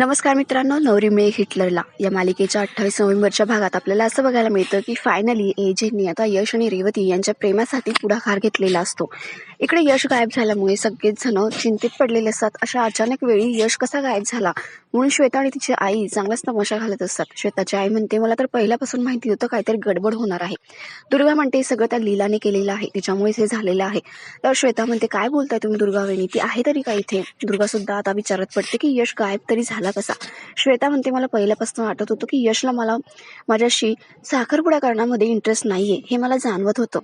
नमस्कार मित्रांनो नवरी मे हिटलरला. या मालिकेच्या अठ्ठावीस नोव्हेंबरच्या भागात आपल्याला असं बघायला मिळतं की फायनली एजेंनी आता यश आणि रेवती यांच्या प्रेमासाठी पुढाकार घेतलेला असतो. इकडे यश गायब झाल्यामुळे सगळेच जण चिंतित पडलेले असतात. अशा अचानक वेळी यश कसा गायब झाला? म्हणून श्वेता आणि तिची आई चांगलाच तमाशा घालत असतात. श्वेताची आई म्हणते मला तर पहिल्यापासून माहिती होतं काहीतरी गडबड होणार आहे. दुर्गा म्हणते "हे सगळं त्या लीलाने केलेलं आहे. तिच्यामुळेच हे झालेलं आहे. तर श्वेता म्हणते काय बोलताय तुम्ही दुर्गा वेणी ती आहे तरी का इथे? दुर्गा सुद्धा आता विचारत पडते की यश गायब तरी झाला कसा? श्वेता म्हणते मला पहिल्यापासून वाटत होतं की यशला मला माझ्याशी साखरपुडा करण्यामध्ये इंटरेस्ट नाहीये. हे मला जाणवत होतं.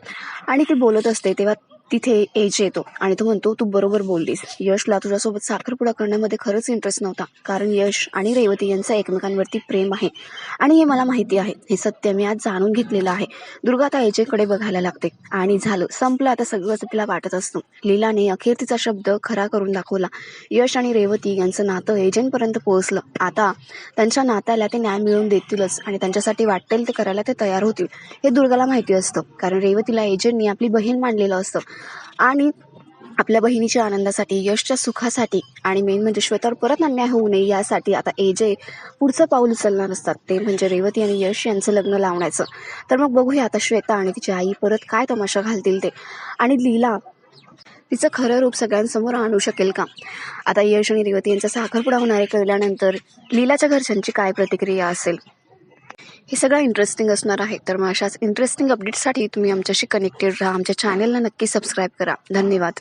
आणि ती बोलत असते तेव्हा तिथे एज येतो. आणि तो म्हणतो तू बरोबर बोललीस. यशला तुझ्यासोबत साखरपुडा करण्यामध्ये खरंच इंटरेस्ट नव्हता. कारण यश आणि रेवती यांचं एकमेकांवरती प्रेम आहे. आणि हे मला माहिती आहे. हे सत्य मी आज जाणून घेतलेलं आहे. दुर्गा आता एजेकडे बघायला लागते. आणि झालं. संपलं. आता सगळंच तिला वाटत असतं. लीलाने अखेर तिचा शब्द खरा करून दाखवला. यश आणि रेवती यांचं नातं एजेंटपर्यंत पोहोचलं. आता त्यांच्या नात्याला ते न्याय मिळवून देतीलच. आणि त्यांच्यासाठी वाटेल ते करायला ते तयार होतील. हे दुर्गाला माहिती असतं. कारण रेवतीला एजंटनी आपली बहीण मांडलेलं असतं. आणि आपल्या बहिणीच्या आनंदासाठी यशच्या सुखासाठी आणि मेन म्हणजे श्वेतावर परत अन्याय होऊ नये यासाठी आता एजे पुढचं पाऊल उचलणार असतात. ते म्हणजे रेवती आणि यश यांचं लग्न लावण्याचं. तर मग बघूया आता श्वेता आणि तिची आई परत काय तमाशा घालतील ते. आणि लीला तिचं खरं रूप सगळ्यांसमोर आणू शकेल का? आता यश आणि रेवती यांचा साखरपुडा होणार आहे कळल्यानंतर लीलाच्या घरच्यांची काय प्रतिक्रिया असेल? हे सगळं इंटरेस्टिंग असणार आहे. तर मग अशाच इंटरेस्टिंग अपडेट्ससाठी तुम्ही आमच्याशी कनेक्टेड राहा. आमच्या चॅनेलला नक्की सबस्क्राईब करा. धन्यवाद.